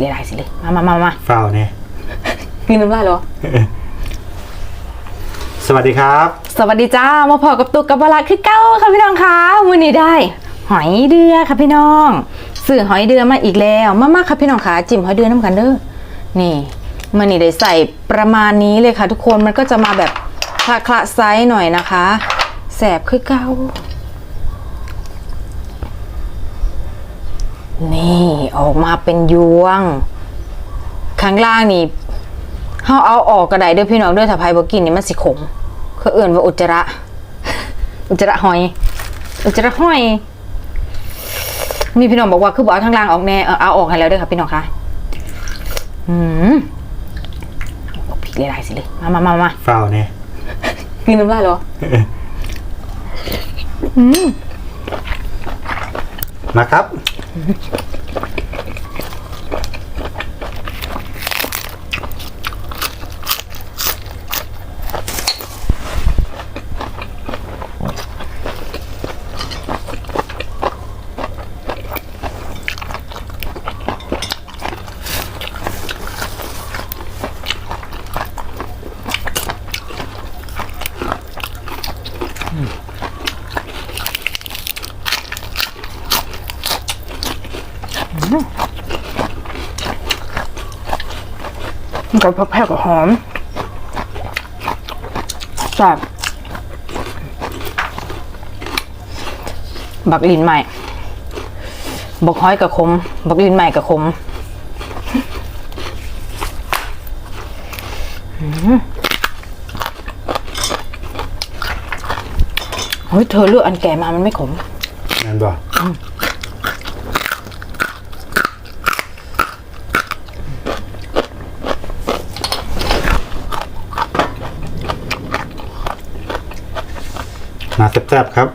เรียกอะไรสิเลยมามามามาเฝ้าเนี่ยกินน้ำลายเหรอ สวัสดีครับ สวัสดีจ้ามาพอกับตุกกับบาลาคือเก้าค่ะพี่น้องคะวันนี้ได้ หอยเดือค่ะพี่น้องซื้อหอยเดือมาอีกแล้วมามาค่ะพี่น้องคะจิ้มหอยเดือน้ำกันเด้อนี่มันนี่ได้ใส่ประมาณนี้เลยค่ะ ทุกคนมันก็จะมาแบบคละคละไซส์หน่อยนะคะแสบคือเก้า นี่ออกมาเป็นยวง ข้างล่างนี่เฮาเอาออกกระไดเด้อพี่น้องเด้อถ้าไผบ่กินนี่มันสิขมเขาเอื่นว่าอุจจาระ อุจจาระหอย อุจจาระหอยมีพี่น้องบอกว่าคือบอกเอาข้างล่างออกแน่เออเอาออกให้แล้วเด้อค่ะพี่น้องคะอืมบอกผิดเลยได้สิเลยมามามามาเฝ้าเนี่ยกินน้ำลายเหรอมาครับ มันก็แพ้กับหอมแซ่บบักลินใหม่ บักห้อยกับคม บักลินใหม่กับคมอืมเฮ้ยเธอเลือกอันแก่มามันไม่ขมนั่นบ่ มาแซ่บๆครับ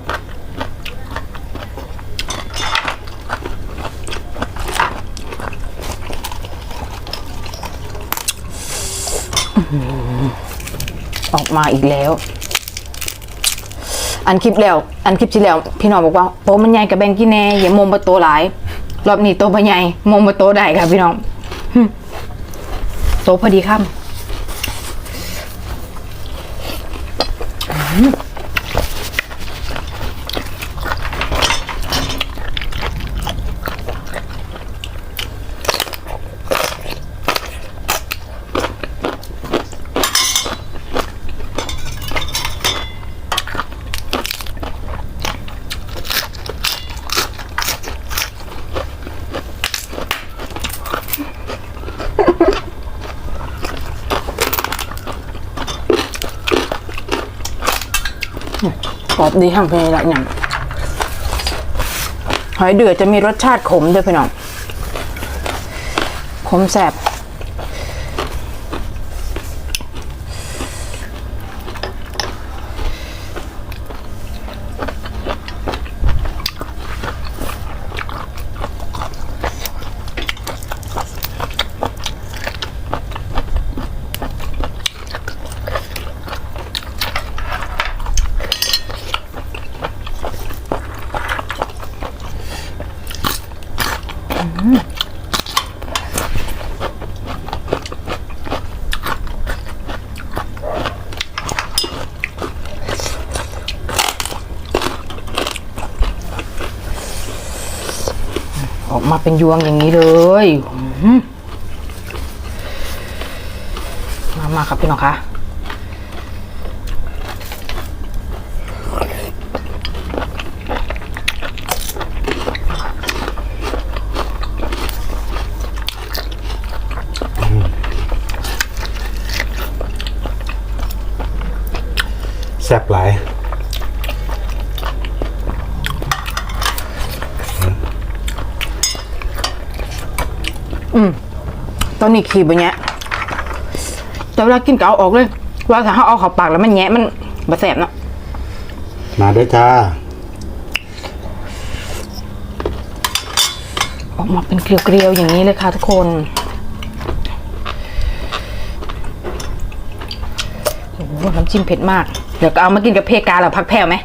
ออกมาอีกแล้ว อันคลิปแล้ว อันคลิปที่แล้วพี่น้องบอกว่าโตมันใหญ่กับแบงกี้แน่อย่ามมมาโตหลาย รอบนี้โตมันใหญ่มมมาโตได้ค่ะพี่น้องโตพอดีค่ำ กรอบดีห่างเป็นไรอย่างหอยเดือดจะมีรสชาติขมด้วยพี่น้อง ขมแสบ เป็นยวงอย่างนี้เลยมามาครับพี่น้องคะแซ่บหลาย ตอนนี้ขีบอย่างเงี้ยแต่เวลากินก็เอาออกเลยว่าถ้าเขาเอาเข้าปากแล้วมันแงะมันบะแสบเนาะมาด้วยจ้า ออกมาเป็นเกลียวๆอย่างนี้เลยค่ะทุกคนโอ้โหน้ำจิ้มเผ็ดมาก เดี๋ยวก็เอามากินกับเพกาแล้วพักแผ่วไหม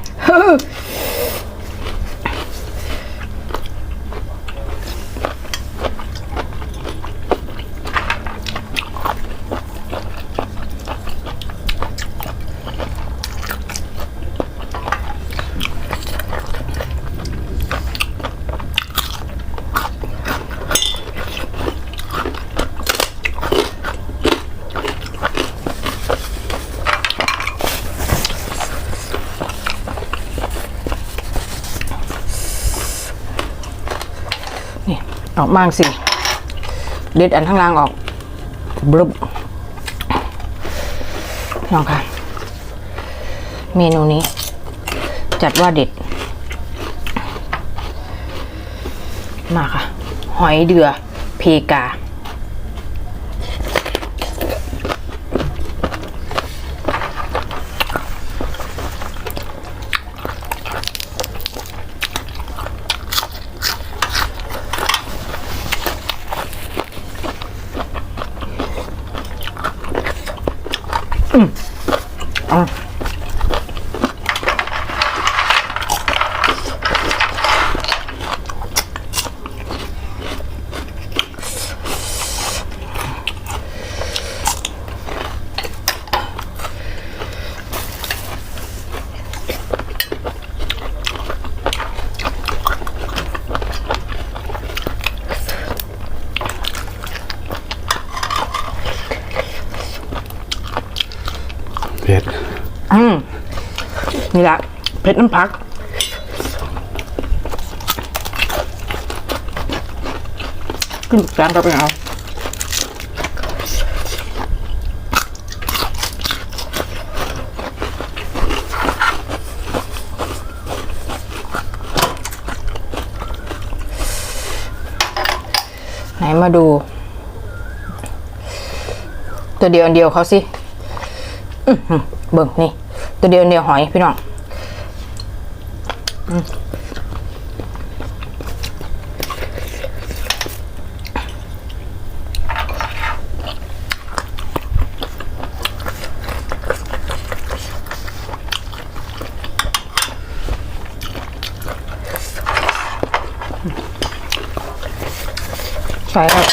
ออกมากสิเด็ดอันข้างล่างออกบลุบลองค่ะ เมนูนี้ จัดว่าเด็ด มาค่ะ หอยเดือ เพกา เผ็ดอืมนี่แหละเผ็ดน้ำพัก ขึ้นจานก็ไปเอาไหนมาดู ตัวเดียวอันเดียวเขาสิ เบิ่งนี่ ตัวเดียวเดียวหอยพี่น้องใช่ครับ